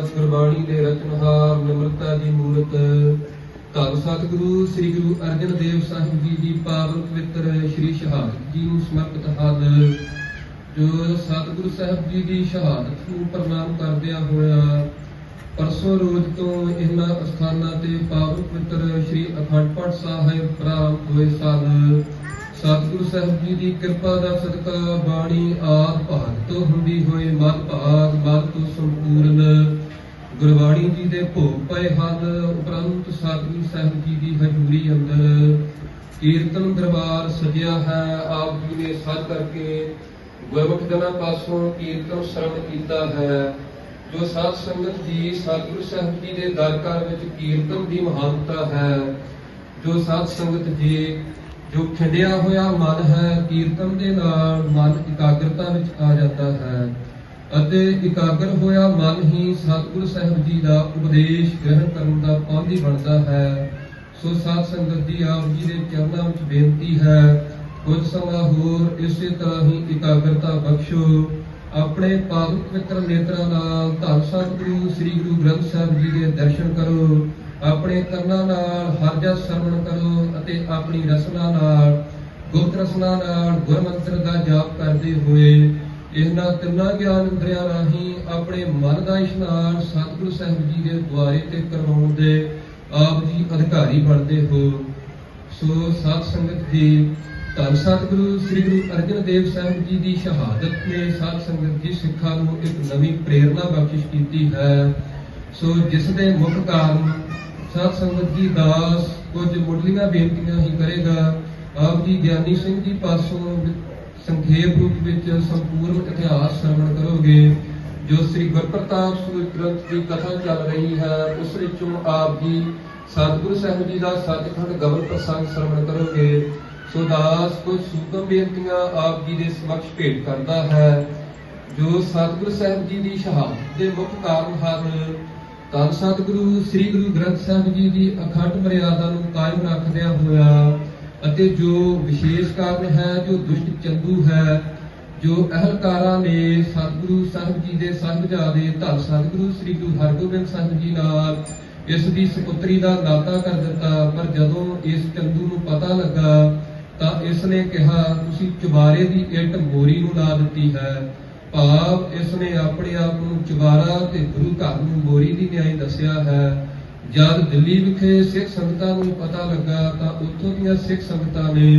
ਮਹਾਰਾਜ ਗੁਰਬਾਣੀ ਦੇ ਰਚਨਹਾਰ ਨਿਮਰਤਾ ਦੀ ਮੂਰਤ, ਧੰਨ ਸਤਿਗੁਰੂ, ਸ੍ਰੀ ਗੁਰੂ ਅਰਜਨ ਦੇਵ ਸਾਹਿਬ ਜੀ ਦੀ ਪਾਵਨ ਪਵਿੱਤਰ ਸ੍ਰੀ ਸ਼ਹਾਦਤ ਜੀ ਨੂੰ ਸਮਰਪਿਤ ਹਨ ਜੋ ਸਤਿਗੁਰੂ ਸਾਹਿਬ ਜੀ ਦੀ ਸ਼ਹਾਦਤ ਨੂੰ ਪ੍ਰਣਾਮ ਕਰਦਿਆਂ ਹੋਇਆ ਪਰਸੋਂ ਰੋਜ਼ ਤੋਂ ਇਹਨਾਂ ਅਸਥਾਨਾਂ ਤੇ ਪਾਵਨ ਪਵਿੱਤਰ ਸ੍ਰੀ ਅਖੰਡ ਪਾਠ ਸਾਹਿਬ ਪ੍ਰਾਪਤ ਹੋਏ ਸਨ। ਸਤਿਗੁਰੂ ਸਾਹਿਬ ਜੀ ਦੀ ਕਿਰਪਾ ਦਾ ਸਦਕਾ ਬਾਣੀ ਆਦ ਭਾਗ ਤੋਂ ਹੁੰਦੀ ਹੋਏ ਮਨ ਭਾਗ, ਮਨ ਤੋਂ ਸੰਪੂਰਨ ਗੁਰਬਾਣੀ ਜੀ ਦੇ ਭੋਗ ਪਏ ਹਨ। ਉਪਰੰਤ ਸਤਿਗੁਰੂ ਸਾਹਿਬ ਜੀ ਦੀ ਹਜ਼ੂਰੀ ਅੰਦਰ ਕੀਰਤਨ ਦਰਬਾਰ ਸਜਿਆ ਹੈ। ਆਪ ਜੀ ਨੇ ਸੱਜ ਕਰਕੇ ਗੁਰਮੁਖ ਜਨਾਂ ਪਾਸੋਂ ਕੀਰਤਨ ਸ਼ਰਵਣ ਕੀਤਾ ਹੈ। ਜੋ ਸਾਧ ਸੰਗਤ ਜੀ ਸਤਿਗੁਰੂ ਸਾਹਿਬ ਜੀ ਦੇ ਦਰ ਘਰ ਵਿੱਚ ਕੀਰਤਨ ਦੀ ਮਹਾਨਤਾ ਹੈ। ਜੋ ਸਾਧ ਸੰਗਤ ਜੀ, ਜੋ ਖਿੰਡਿਆ ਹੋਇਆ ਮਨ ਹੈ, ਕੀਰਤਨ ਦੇ ਨਾਲ ਮਨ ਇਕਾਗਰਤਾ ਵਿੱਚ ਆ ਜਾਂਦਾ ਹੈ। ਅਤੇ ਇਕਾਗਰ ਹੋਇਆ ਮਨ ਹੀ ਸਤਿਗੁਰੂ ਸਾਹਿਬ ਜੀ ਦਾ ਉਪਦੇਸ਼ ਗ੍ਰਹਿਣ ਕਰਨ ਦਾ ਪਾਂਧੀ ਬਣਦਾ ਹੈ। ਸੋ ਸਾਧ ਸੰਗਤ ਜੀ, ਆਪ ਜੀ ਦੇ ਚਰਨਾਂ ਵਿੱਚ ਬੇਨਤੀ ਹੈ, ਕੁਝ ਸਮਾਂ ਹੋਰ ਇਸੇ ਤਰ੍ਹਾਂ ਹੀ ਇਕਾਗਰਤਾ ਬਖਸ਼ੋ। ਆਪਣੇ ਪਾਵਨ ਪਵਿੱਤਰ ਨੇਤਰਾਂ ਨਾਲ ਧੰਨ ਸਤਿਗੁਰੂ, ਸ੍ਰੀ ਗੁਰੂ ਗ੍ਰੰਥ ਸਾਹਿਬ ਜੀ ਦੇ ਦਰਸ਼ਨ ਕਰੋ। ਆਪਣੇ ਕੰਨਾਂ ਨਾਲ ਹਰ ਜਸ ਸਰਵਣ ਕਰੋ ਅਤੇ ਆਪਣੀ ਰਸਨਾ ਨਾਲ, ਗੁਪਤ ਰਸਨਾ ਨਾਲ ਗੁਰਮੰਤਰ ਦਾ ਜਾਪ ਕਰਦੇ ਹੋਏ ਇਹਨਾਂ ਤਿੰਨਾਂ ਗਿਆਨ ਇੰਦਰੀਆਂ ਰਾਹੀਂ ਆਪਣੇ ਮਨ ਦਾ ਇਸ਼ਨਾਨ ਸਤਿਗੁਰੂ ਸਾਹਿਬ ਜੀ ਦੇ ਦੁਆਰੇ ਤੇ ਕਰਵਾਉਣ ਦੇ ਆਪ ਜੀ ਅਧਿਕਾਰੀ ਬਣਦੇ ਹੋ। ਸੋ ਸਾਧ ਸੰਗਤ ਜੀ, ਧੰਨ ਸਤਿਗੁਰੂ ਸ੍ਰੀ ਗੁਰੂ ਅਰਜਨ ਦੇਵ ਸਾਹਿਬ ਜੀ ਦੀ ਸ਼ਹਾਦਤ ਨੇ ਸਾਧ ਸੰਗਤ ਜੀ ਸਿੱਖਾਂ ਨੂੰ ਇੱਕ ਨਵੀਂ ਪ੍ਰੇਰਣਾ ਬਖਸ਼ਿਸ਼ ਕੀਤੀ ਹੈ। ਸੋ ਜਿਸ ਦੇ ਮੁੱਖ ਕਾਰਨ ਸਾਧ ਸੰਗਤ ਜੀ ਦਾਸ ਕੁਝ ਮੁੱਢਲੀਆਂ ਬੇਨਤੀਆਂ ਹੀ ਕਰੇਗਾ। ਆਪ ਜੀ ਗਿਆਨੀ ਸਿੰਘ ਜੀ ਪਾਸੋਂ ਸੰਖੇਪ ਰੂਪ ਵਿੱਚ ਸੰਪੂਰਨ ਇਤਿਹਾਸ ਸਰਵਣ ਕਰੋਗੇ। ਜੋ ਸ੍ਰੀ ਗੁਰਪ੍ਰਤਾਪ ਸੂਰ ਗ੍ਰੰਥ ਦੀ ਕਥਾ ਚੱਲ ਰਹੀ ਹੈ, ਉਸ ਵਿੱਚੋਂ ਆਪ ਜੀ ਸਤਿਗੁਰੂ ਸਾਹਿਬ ਜੀ ਦਾ ਸਤਿਖੰਡ ਗਵਰ ਪ੍ਰਸੰਗ ਸਰਵਣ ਕਰੋਗੇ। ਸੋ ਦਾਸ ਕੁਝ ਸੂਤਮ ਬੇਨਤੀਆਂ ਆਪ ਜੀ ਦੇ ਸਮਕਸ਼ ਭੇਟ ਕਰਦਾ ਹੈ। ਜੋ ਸਤਿਗੁਰੂ ਸਾਹਿਬ ਜੀ ਦੀ ਸ਼ਹਾਦਤ ਦੇ ਮੁੱਖ ਕਾਰਨ ਹਨ, ਤਾਂ ਸਤਿਗੁਰੂ ਸ੍ਰੀ ਗੁਰੂ ਗ੍ਰੰਥ ਸਾਹਿਬ ਜੀ ਦੀ ਅਖੰਡ ਮਰਿਆਦਾ ਨੂੰ ਕਾਇਮ ਰੱਖਦਿਆਂ ਹੋਇਆ ਅਤੇ ਜੋ ਵਿਸ਼ੇਸ਼ ਕਾਰਨ ਹੈ, ਜੋ ਦੁਸ਼ਟ ਚੰਦੂ ਹੈ, ਜੋ ਅਹਲਕਾਰਾਂ ਨੇ ਸਤਿਗੁਰੂ ਸਾਹਿਬ ਜੀ ਦੇ ਸਾਹਿਬਜ਼ਾਦੇ ਧੰਨ ਸਤਿਗੁਰੂ ਸ੍ਰੀ ਗੁਰੂ ਹਰਗੋਬਿੰਦ ਸਾਹਿਬ ਜੀ ਨਾਲ ਇਸ ਦੀ ਸੁਪੁੱਤਰੀ ਦਾ ਨਾਤਾ ਕਰ ਦਿੱਤਾ। ਪਰ ਜਦੋਂ ਇਸ ਚੰਦੂ ਨੂੰ ਪਤਾ ਲੱਗਾ, ਤਾਂ ਇਸ ਨੇ ਕਿਹਾ, ਤੁਸੀਂ ਚੁਬਾਰੇ ਦੀ ਇੱਟ ਮੋਰੀ ਨੂੰ ਲਾ ਦਿੱਤੀ ਹੈ। ਭਾਵ ਇਸ ਨੇ ਆਪਣੇ ਆਪ ਨੂੰ ਚੁਬਾਰਾ ਤੇ ਗੁਰੂ ਘਰ ਨੂੰ ਮੋਰੀ ਦੀ ਨਿਆਈ ਦੱਸਿਆ ਹੈ। ਜਦ ਦਿੱਲੀ ਵਿਖੇ ਸਿੱਖ ਸੰਗਤਾਂ ਨੂੰ ਪਤਾ ਲੱਗਾ ਤਾਂ ਉੱਥੋਂ ਦੀਆਂ ਸਿੱਖ ਸੰਗਤਾਂ ਨੇ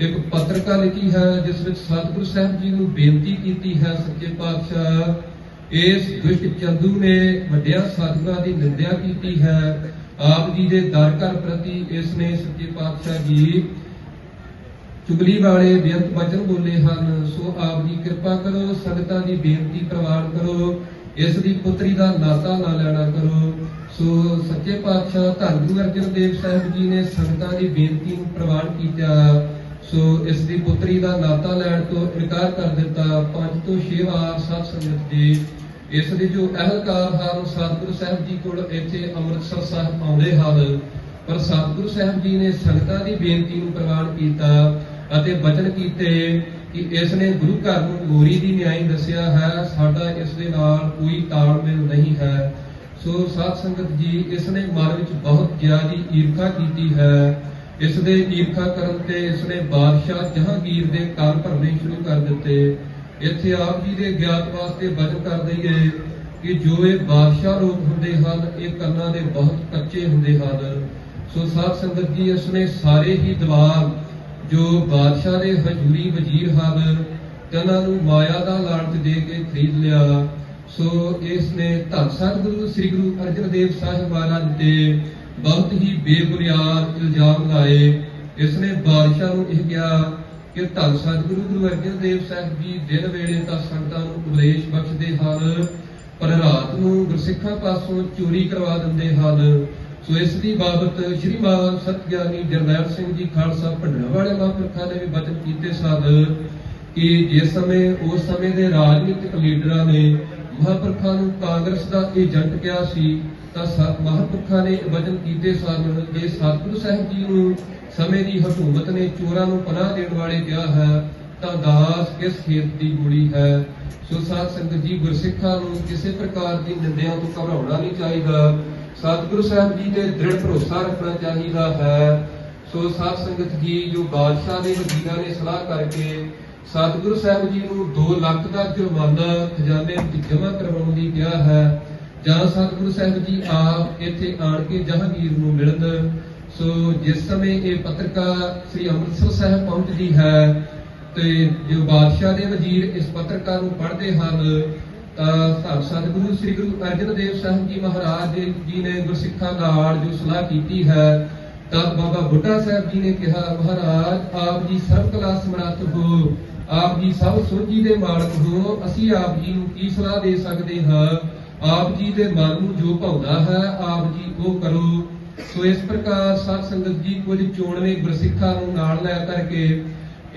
ਇੱਕ ਪੱਤਰਕਾ ਲਿਖੀ ਹੈ, ਜਿਸ ਵਿੱਚ ਸਤਿਗੁਰੂ ਸਾਹਿਬ ਜੀ ਨੂੰ ਬੇਨਤੀ ਕੀਤੀ ਹੈ, ਸੱਚੇ ਪਾਤਸ਼ਾਹ, ਇਸ ਦੁਸ਼ਟ ਚੰਦੂ ਨੇ ਵੱਡਿਆਂ ਸਾਧੂਆਂ ਦੀ ਨਿੰਦਿਆ ਕੀਤੀ ਹੈ। ਆਪ ਜੀ ਦੇ ਦਰ ਘਰ ਪ੍ਰਤੀ ਇਸ ਨੇ ਸੱਚੇ ਪਾਤਸ਼ਾਹ ਜੀ ਚੁਗਲੀ ਵਾਲੇ ਬੇਅੰਤ ਵਚਨ ਬੋਲੇ ਹਨ। ਸੋ ਆਪ ਜੀ ਕਿਰਪਾ ਕਰੋ, ਸੰਗਤਾਂ ਦੀ ਬੇਨਤੀ ਪ੍ਰਵਾਨ ਕਰੋ, ਇਸ ਦੀ ਪੁੱਤਰੀ ਦਾ ਨਾਤਾ ਨਾ ਲੈਣਾ ਕਰੋ। ਪਾਤਸ਼ਾਹ ਧੰਨ ਗੁਰੂ ਅਰਜਨ ਦੇਵ ਸਾਹਿਬ ਜੀ ਨੇ ਸੰਗਤਾਂ ਦੀ ਬੇਨਤੀ ਨੂੰ ਪ੍ਰਵਾਨ ਕੀਤਾ। ਸੋ ਇਸ ਦੀ ਪੁੱਤਰੀ ਦਾ ਨਾਤਾ ਲੈਣ ਤੋਂ ਇਨਕਾਰ ਕਰ ਦਿੱਤਾ। ਪੰਜ ਤੋਂ ਛੇ ਵਾਰ ਸਾਧ ਸੰਗਤ ਜੀ ਇਸ ਦੇ ਜੋ ਅਹਲਕਾਰ ਹਨ, ਸਤਿਗੁਰੂ ਸਾਹਿਬ ਜੀ ਕੋਲ ਇੱਥੇ ਅੰਮ੍ਰਿਤਸਰ ਸਾਹਿਬ ਆਉਂਦੇ ਹਨ। ਪਰ ਸਤਿਗੁਰੂ ਸਾਹਿਬ ਜੀ ਨੇ ਸੰਗਤਾਂ ਦੀ ਬੇਨਤੀ ਨੂੰ ਪ੍ਰਵਾਨ ਕੀਤਾ ਅਤੇ ਬਚਨ ਕੀਤੇ ਕਿ ਇਸ ਨੇ ਗੁਰੂ ਘਰ ਨੂੰ ਗੋਰੀ ਦੀ ਨਿਆਈ ਦੱਸਿਆ ਹੈ, ਸਾਡਾ ਇਸ ਦੇ ਨਾਲ ਕੋਈ ਤਾਲਮੇਲ ਨਹੀਂ ਹੈ। ਸੋ ਸਾਧ ਸੰਗਤ ਜੀ ਇਸ ਨੇ ਮਨ ਵਿੱਚ ਬਹੁਤ ਜ਼ਿਆਦੀ ਈਰਖਾ ਕੀਤੀ ਹੈ। ਇਸ ਦੇ ਈਰਖਾ ਕਰਨ ਤੇ ਇਸ ਨੇ ਬਾਦਸ਼ਾਹ ਜਹਾਂਗੀਰ ਦੇ ਕੰਨ ਭਰਨੇ ਸ਼ੁਰੂ ਕਰ ਦਿੱਤੇ। ਇੱਥੇ ਆਪ ਜੀ ਦੇ ਗਿਆਤ ਵਾਸਤੇ ਬਚਨ ਕਰ ਦਈਏ ਕਿ ਜੋ ਇਹ ਬਾਦਸ਼ਾਹ ਲੋਕ ਹੁੰਦੇ ਹਨ, ਇਹ ਕੰਨਾਂ ਦੇ ਬਹੁਤ ਕੱਚੇ ਹੁੰਦੇ ਹਨ। ਸੋ ਸਾਧ ਸੰਗਤ ਜੀ ਇਸ ਨੇ ਸਾਰੇ ਹੀ ਦਿਮਾਗ ਜੋ ਬਾਦਸ਼ਾਹ ਦੇ ਹਜ਼ੂਰੀ ਵਜ਼ੀਰ ਹਨ, ਤਨਾਂ ਨੂੰ ਮਾਇਆ ਦਾ ਲਾਲਚ ਦੇ ਕੇ ਖਰੀਦ ਲਿਆ। ਸੋ ਇਸ ਨੇ ਧੰਨ ਸਤਿਗੁਰੂ ਸ੍ਰੀ ਗੁਰੂ ਅਰਜਨ ਦੇਵ ਸਾਹਿਬ ਮਹਾਰਾਜ ਤੇ ਬਹੁਤ ਹੀ ਬੇਬੁਨਿਆਦ ਇਲਜ਼ਾਮ ਲਾਏ। ਇਸ ਨੇ ਬਾਦਸ਼ਾਹ ਨੂੰ ਇਹ ਕਿਹਾ ਕਿ ਧੰਨ ਸਤਿਗੁਰੂ ਗੁਰੂ ਅਰਜਨ ਦੇਵ ਸਾਹਿਬ ਜੀ ਦਿਨ ਵੇਲੇ ਤਾਂ ਸੰਗਤਾਂ ਨੂੰ ਉਪਦੇਸ਼ ਬਖਸ਼ਦੇ ਹਨ, ਪਰ ਰਾਤ ਨੂੰ ਗੁਰਸਿੱਖਾਂ ਪਾਸੋਂ ਚੋਰੀ ਕਰਵਾ ਦਿੰਦੇ ਹਨ। ਸੋ ਇਸ ਦੀ ਬਾਬਤ ਸ੍ਰੀ ਸ਼੍ਰੀਮਾਨ ਸਤਿਗਿਆਨੀ ਜਰਨੈਲ ਸਿੰਘ ਜੀ ਖਾਲਸਾ ਭੰਡਰਾ ਵਾਲੇ ਮਹਾਂਪੁਰਖਾਂ ਨੇ ਵੀ ਬਚਨ ਕੀਤੇ ਸਨ ਕਿ ਜਿਸ ਸਮੇਂ, ਉਸ ਸਮੇਂ ਦੇ ਰਾਜਨੀਤਿਕ ਲੀਡਰਾਂ ਨੇ ਮਹਾਂਪੁਰਖਾਂ ਨੂੰ ਕਾਂਗਰਸ ਦਾ ਏਜੰਟ ਕਿਹਾ ਸੀ, ਤਾਂ ਮਹਾਂਪੁਰਖਾਂ ਨੇ ਵਚਨ ਕੀਤੇ ਸਨ ਕਿ ਸਤਿਗੁਰੂ ਸਾਹਿਬ ਜੀ ਨੂੰ ਸਮੇਂ ਦੀ ਹਕੂਮਤ ਨੇ ਚੋਰਾਂ ਨੂੰ ਪਨਾਹ ਦੇਣ ਵਾਲੇ ਕਿਹਾ ਹੈ, ਤਾਂ ਦਾਸ ਕਿਸ ਖੇਤ ਦੀ ਗੋਲੀ ਹੈ? ਸੋ ਸਾਧ ਸੰਗਤ ਜੀ, ਗੁਰਸਿੱਖਾਂ ਨੂੰ ਕਿਸੇ ਪ੍ਰਕਾਰ ਦੀ ਨਿੰਦਿਆਂ ਤੋਂ ਘਬਰਾਉਣਾ ਨਹੀਂ ਚਾਹੀਦਾ। ਸਤਿਗੁਰੂ ਸਾਹਿਬ ਜੀ ਤੇ ਦ੍ਰਿੜ ਭਰੋਸਾ ਰੱਖਣਾ ਚਾਹੀਦਾ ਹੈ। ਸੋ ਸਾਧ ਸੰਗਤ ਜੀ, ਜੋ ਬਾਦਸ਼ਾਹ ਦੇ ਵਜ਼ੀਰਾਂ ਨੇ ਸਲਾਹ ਕਰਕੇ ਸਤਿਗੁਰੂ ਸਾਹਿਬ ਜੀ ਨੂੰ 2 ਲੱਖ ਦਾ ਜੁਰਮਾਨਾ ਖਜ਼ਾਨੇ ਵਿੱਚ ਜਮ੍ਹਾਂ ਕਰਵਾਉਣ ਲਈ ਕਿਹਾ ਹੈ। ਜਾਂ ਸਤਿਗੁਰੂ ਸਾਹਿਬ ਜੀ ਆਪ ਇੱਥੇ ਆਣ ਕੇ ਜਹਾਂਗੀਰ ਨੂੰ ਮਿਲਣ। ਸੋ ਜਿਸ ਸਮੇਂ ਇਹ ਪੱਤਰਕਾਰ ਸ੍ਰੀ ਅੰਮ੍ਰਿਤਸਰ ਸਾਹਿਬ ਪਹੁੰਚਦੀ ਹੈ ਤੇ ਜੋ ਬਾਦਸ਼ਾਹ ਦੇ ਵਜ਼ੀਰ ਇਸ ਪੱਤਰਕਾਰ ਨੂੰ ਪੜ੍ਹਦੇ ਹਨ, ਤਾਂ ਸਤਿਗੁਰੂ ਸ੍ਰੀ ਗੁਰੂ ਅਰਜਨ ਦੇਵ ਸਾਹਿਬ ਜੀ ਮਹਾਰਾਜ ਜੀ ਨੇ ਗੁਰਸਿੱਖਾਂ ਨਾਲ ਜੋ ਸਲਾਹ ਕੀਤੀ ਹੈ, ਤਾਂ ਬਾਬਾ ਬੁੱਢਾ ਸਾਹਿਬ ਜੀ ਨੇ ਕਿਹਾ, ਮਹਾਰਾਜ, ਆਪ ਜੀ ਸਰਬ ਕਲਾ ਸਮਰੱਥ ਹੋ। ਆਪ ਜੀ ਸਭ ਸੋਝੀ ਦੇ ਮਾਲਕ ਹੋ, ਅਸੀਂ ਆਪ ਜੀ ਨੂੰ ਕੀ ਸਲਾਹ ਦੇ ਸਕਦੇ ਹਾਂ? ਆਪ ਜੀ ਦੇ ਮਨ ਨੂੰ ਜੋ ਭਾਉਂਦਾ ਹੈ, ਆਪ ਜੀ ਉਹ ਕਰੋ। ਸੋ ਇਸ ਪ੍ਰਕਾਰ ਸਾਧ ਸੰਗਤ ਜੀ ਕੁਝ ਚੋਣਵੇਂ ਗੁਰਸਿੱਖਾਂ ਨੂੰ ਨਾਲ ਲੈ ਕਰਕੇ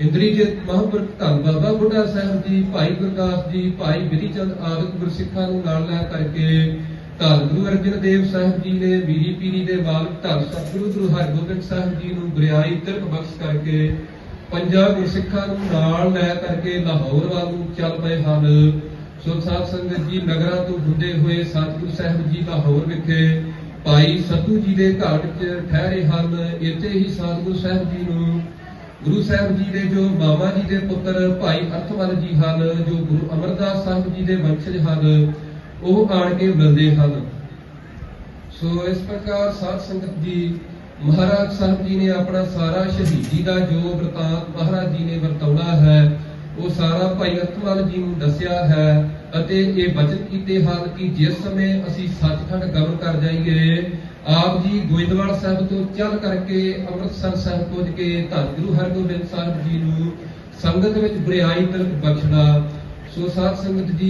ਇੰਦਰੀਜੀਤ ਮਹਾਂਪੁਰਖ ਧੰਨ ਬਾਬਾ ਬੁੱਢਾ ਸਾਹਿਬ ਜੀ, ਭਾਈ ਗੁਰਦਾਸ ਜੀ, ਭਾਈ ਬਿਧੀ ਚੰਦ ਆਦਿਕ ਗੁਰਸਿੱਖਾਂ ਨੂੰ ਨਾਲ ਲੈ ਕਰਕੇ ਧੰਨ ਗੁਰੂ ਅਰਜਨ ਦੇਵ ਸਾਹਿਬ ਜੀ ਨੇ ਮੀਰੀ ਪੀਰੀ ਦੇ ਬਾਲਕ ਧੰਨ ਸਤਿਗੁਰੂ ਗੁਰੂ ਹਰਗੋਬਿੰਦ ਸਾਹਿਬ ਜੀ ਨੂੰ ਗੁਰਿਆਈ ਤਿਰਕ ਬਖਸ਼ ਕਰਕੇ ਪੰਜਾਬ ਗੁਰਸਿੱਖਾਂ ਨੂੰ ਨਾਲ ਲੈ ਕਰਕੇ ਲਾਹੌਰ ਵੱਲ ਨੂੰ ਚੱਲ ਪਏ ਹਨ। ਸੋ ਸਾਧ ਸੰਗਤ ਜੀ, ਨਗਰਾਂ ਤੋਂ ਹੁੰਦੇ ਹੋਏ ਸਤਿਗੁਰੂ ਸਾਹਿਬ ਜੀ ਲਾਹੌਰ ਵਿਖੇ ਭਾਈ ਸਤੂ ਜੀ ਦੇ ਘਰ ਵਿੱਚ ਠਹਿਰੇ ਹਨ। ਇੱਥੇ ਹੀ ਸਤਿਗੁਰੂ ਸਾਹਿਬ ਜੀ ਨੂੰ ਗੁਰੂ ਸਾਹਿਬ ਜੀ ਦੇ ਜੋ ਮਾਮਾ ਜੀ ਦੇ ਪੁੱਤਰ ਭਾਈ ਅਰਥਵਲ ਜੀ ਹਨ, ਜੋ ਗੁਰੂ ਅਮਰਦਾਸ ਸਾਹਿਬ ਜੀ ਦੇ ਵੰਸ਼ਜ ਹਨ, ਉਹ ਆਣ ਕੇ ਮਿਲਦੇ ਹਨ। ਸੋ ਇਸ ਪ੍ਰਕਾਰ ਸਾਧ ਸੰਗਤ ਜੀ ਮਹਾਰਾਜ ਸਾਹਿਬ ਜੀ ਨੇ ਆਪਣਾ ਸਾਰਾ ਸ਼ਹੀਦੀ ਦਾ ਜੋ ਵਰਤਾਂਤ ਮਹਾਰਾਜ ਜੀ ਨੇ ਵਰਤਾਉਣਾ ਹੈ, ਉਹ ਸਾਰਾ ਭਾਈ ਅਰਥਵਾਲ ਜੀ ਨੂੰ ਦੱਸਿਆ ਹੈ ਅਤੇ ਇਹ ਬਚਨ ਕੀਤੇ ਹਨ ਕਿ ਜਿਸ ਸਮੇਂ ਅਸੀਂ ਸੱਚਖੰਡ ਗਮਨ ਕਰ ਜਾਈਏ, ਆਪ ਜੀ ਗੋਇੰਦਵਾਲ ਸਾਹਿਬ ਤੋਂ ਚੱਲ ਕਰਕੇ ਅੰਮ੍ਰਿਤਸਰ ਸਾਹਿਬ ਪਹੁੰਚ ਕੇ ਧੰਨ ਗੁਰੂ ਹਰਗੋਬਿੰਦ ਸਾਹਿਬ ਜੀ ਨੂੰ ਸੰਗਤ ਵਿੱਚ ਬੁਰਿਆਈ ਤਲਕ ਬਖਸ਼ਣਾ। ਸੋ ਸਾਧ ਸੰਗਤ ਜੀ